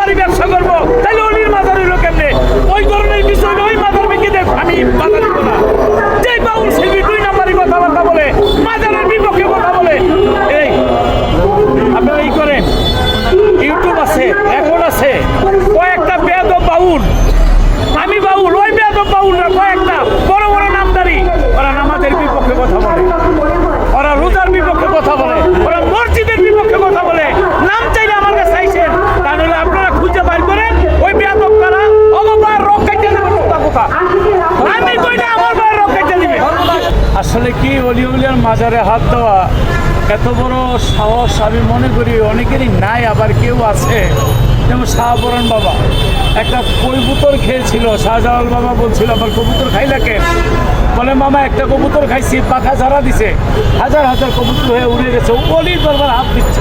নাম্বারই ব্যবসা করব। তাহলে অলির মাজার হইল কেমনে? ওই ধরনের বিষয় ওই মাথার দেখ আমি বাধা দিব না। যে বাউল দুই নাম্বারই কথাবার্তা বলে মাজারের বিপক্ষে কথা বলে এই আপনারা এই করেন ইউটিউব আছে রেকর্ড আছে কয়েকটা বেদ বাউল আমি বাউল ওই বেদ বাউল না কয়েকটা বড় বড় নামদারি ওরা নামাজের বিপক্ষে কথা বলে ওরা রোজার বিপক্ষে কথা বলে ওরা মসজিদের বিপক্ষে কথা বলে নাম চাইলে আমার কাছে চাইছেন তাহলে আপনারা খুঁজে বাইর করেন ওই বেয়াদব কারা অগবার রক কাটতে দেবে কোথা কোথা আমি কই না আমার ভাই রক কাটতে দিবে আসলে কি অলি উলিয়ার মাজারে হাত দেওয়া এত বড় সাহস আমি মনে করি অনেকেরই নাই, আবার কেউ আছে। যেমন শাহবরণ বাবা। একটা কবুতর খেয়েছিল, শাহজালাল বাবা বলছিল, আমার কবুতর খাইলা কে বলে, মামা, একটা কবুতর খাইছি, পাখা ঝাড়া দিছে। হাজার হাজার কবুতর হয়ে উড়ে গেছে, অলির দরবার হাত দিচ্ছে।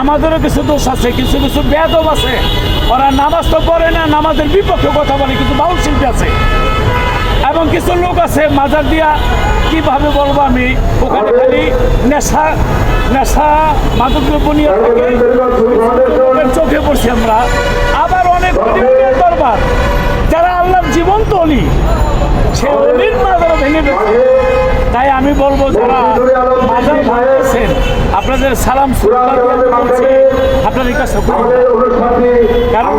আমাদেরও কিছু দোষ আছে, কিছু কিছু বেদব আছে। ওরা নামাজ তো পড়ে না, নামাজের বিপক্ষে কথা বলে, কিন্তু বাউল শিল্পী আছে। এবং কিছু লোক আছে, মাজার দিয়া কীভাবে বলব আমি? ওখানে খালি নেশা নেশা মাদক দ্রব্য নিয়ে চোখে পড়ছি আমরা। আবার অনেক দরবার। যারা আল্লাহর জীবন্ত অলি, সে অলির মাজারও ভেঙে গেছে তাই আমি বলব, যারা মাজার ভাঙতেছেন, আপনাদের সালাম আপনাদের কাছে কারণ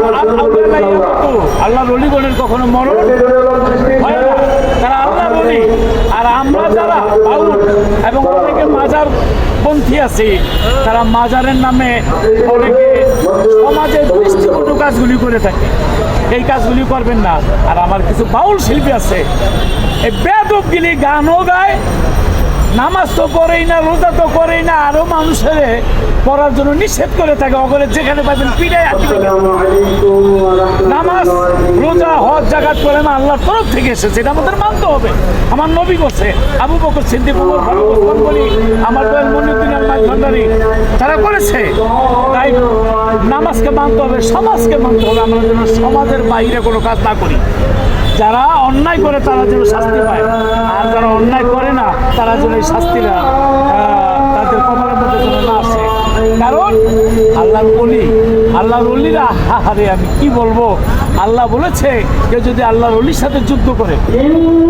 আল্লাহ রলিগণের কখনো মরণ হয় না তারা আল্লাহ বলি আর আমরা যারা বাউল এবং অনেকে মাজার পন্থী আছে। তারা মাজারের নামে অনেকে সমাজের দৃষ্টিকটু কাজগুলি করে থাকে। এই কাজগুলি করবেন না। আর আমার কিছু বাউল শিল্পী আছে। এই বেদবগিলি গানও গায়। নামাজ তো করেই না, রোজা তো করেই না। আরও মানুষের পড়ার জন্য নিষেধ করে থাকে। অগরে যেখানে পাবেন পিড়ায় আটকে। হজ জাগাত করে না আল্লাহর তরফ থেকে এসেছে, এটা আমাদের মানতে হবে। আমার নবী করছে আবু বকর সিদ্দিক বলি আমার দয়াল তারা করেছে, তাই নামাজকে মানতে হবে, সমাজকে মানতে হবে, আমরা যেন সমাজের বাইরে কোনো কাজ না করি। যারা অন্যায় করে, তারা যেন শাস্তি পায়। আর যারা অন্যায় করে না, তারা যেন এই শাস্তিটা তাদের কপালের মধ্যে না কারণ আল্লাহর বলি, আল্লাহর অলিরা হারে আমি কি বলব? আল্লাহ বলেছে কেউ যদি আল্লাহর অলির সাথে যুদ্ধ করে,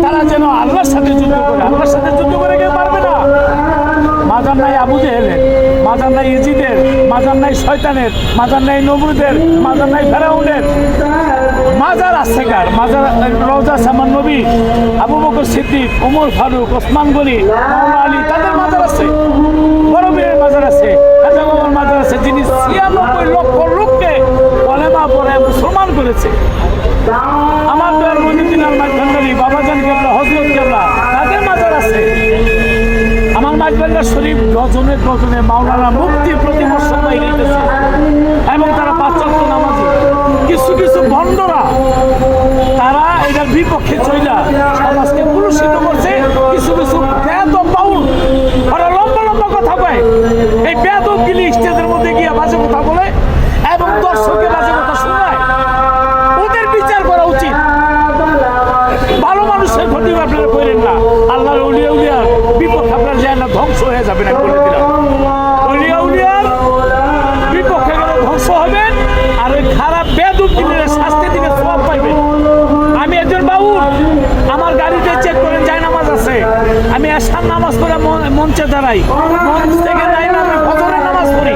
তারা যেন আল্লাহর সাথে যুদ্ধ করে, আল্লাহর সাথে যুদ্ধ করে কেউ পারবে না। মাজার নাই আবু জেহেলের মাজার নাই ইজিদের, মাজার নাই শয়তানের, মাজার নাই নবরুদের মাজার নাই ফেরাউনের। মাজার আছে কার? মাজার, রওজা সামান নবী আবু বকর সিদ্দিক, ওমর ফারুক, ওসমান গনি আলী তাদের মাজার আছে বড় মেয়ের মাজার আছে খাজা বাবার মাজার আছে যিনি ছিয়ানব্বই লক্ষ লোককে কলেমা পরে মুসলমান করেছে আমার দয়াল মদিদিন আলমাই ভান্ডারি বাবাজান কেবলা হজরত কেবলা তাদের মাজার আছে মাইজবান্ডার শরীফ ডজনে ডজনে মাওলানা মুক্তি প্রতি বছর বাইরে গেছে এবং তারা পাশ্চাত্য নামাজি। কিছু কিছু ভণ্ডরা, তারা এটার বিপক্ষে চইলা সমাজকে পুরস্কৃত করছে। কিছু কিছু বেদ পাউল ওরা লম্বা লম্বা কথা কয়। এই বেদ গিলি স্টেজের মধ্যে গিয়ে বাজে কথা বলে। হয়ে যাবেন আমি বলে দিলাম। বিপক্ষে গেলে ধ্বংস হবেন আর ওই খারাপ বেদুপ দিলে শাস্তি দিলে সব পাইবেন আমি একজন বাবু আমার গাড়িতে চেক করেন, যায় নামাজ আছে। আমি আসাম নামাজ পড়ে মঞ্চে দাঁড়াই। মঞ্চ থেকে যাই না, আমি ফজরের নামাজ পড়ি।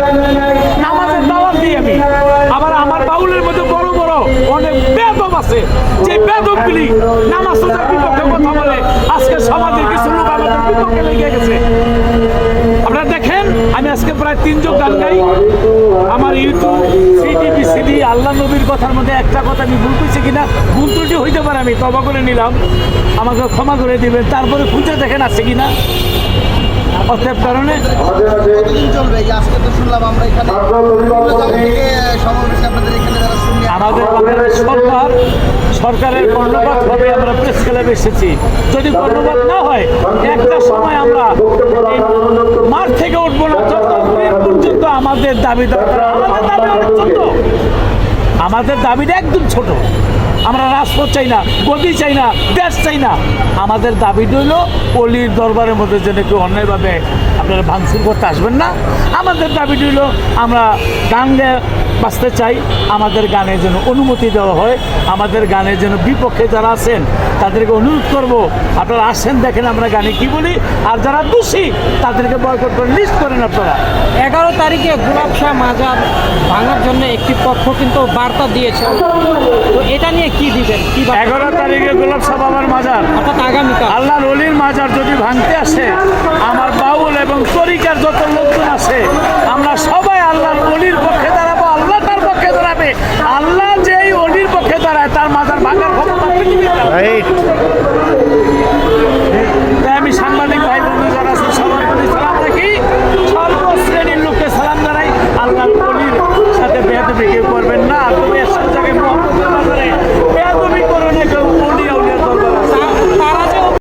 নামাজের দাওয়াত দিই আমি। আবার আমার বাউলের মধ্যে বড় বড় অনেক বেদব আছে। যে বেদবগুলি নামাজ রোজার বিপক্ষে কথা বলে, আজকে সমাজের কিছু লোক আমাদের বিপক্ষে লেগে গেছে। দেখেন আমি আজকে প্রায় তিনজন গান গাই। আমার ইউটিউব সিটিভি সিডি আল্লাহ নবীর কথার মধ্যে একটা কথা আমি ভুল করছি কিনা ভুল ত্রুটি হইতে পারে আমি তবা করে নিলাম। আমাকে ক্ষমা করে দিবেন। তারপরে খুঁজে দেখেন আছে কিনা। অতএব কারণে কতদিন চলবে আজকে তো শুনলাম আমরা এখানে সমাবেশে আপনাদের যারা আমাদের বাংলাদেশ সরকার, সরকারের কর্ণপাত হবে আমরা প্রেস ক্লাবে এসেছি। যদি কর্ণপাত না হয়, একটা সময় আমরা মাঠ থেকে উঠবো না যতদিন পর্যন্ত আমাদের দাবি দাবি আমাদের দাবিটা একদম ছোট। আমরা রাজপথ চাই না গদি চাই না, দেশ চাই না। আমাদের দাবি রইল অলির দরবারের মধ্যে যেন কেউ অন্যায়ভাবে আপনারা ভাঙচুর করতে আসবেন না। আমাদের দাবি রইল আমরা গান বাঁচতে চাই আমাদের গানে যেন অনুমতি দেওয়া হয় আমাদের গানে যেন বিপক্ষে যারা আছেন তাদেরকে অনুরোধ করব আপনারা আসেন দেখেন আমরা গানে কি বলি আর যারা দোষী তাদেরকে বয়কট করে লিস্ট করেন আপনারা। এগারো তারিখে গোলাপ শাহ মাজার ভাঙার জন্য একটি পক্ষ কিন্তু বার্তা দিয়েছে। তো এটা নিয়ে কি দিবেন? কি? এগারো তারিখে গোলাপ সাহ বাবার মাজার। অর্থাৎ আগামীকাল। আল্লাহ রলির মাজার যদি ভাঙতে আসে আমার বাউল এবং তরিকার যত লোকজন আছে আমরা সবাই আল্লাহর অলির পক্ষে দাঁড়াবো আল্লাহ তার পক্ষে দাঁড়াবে আল্লাহ যেই অলির পক্ষে দাঁড়ায় তার মাজার ভাঙার ক্ষমতা।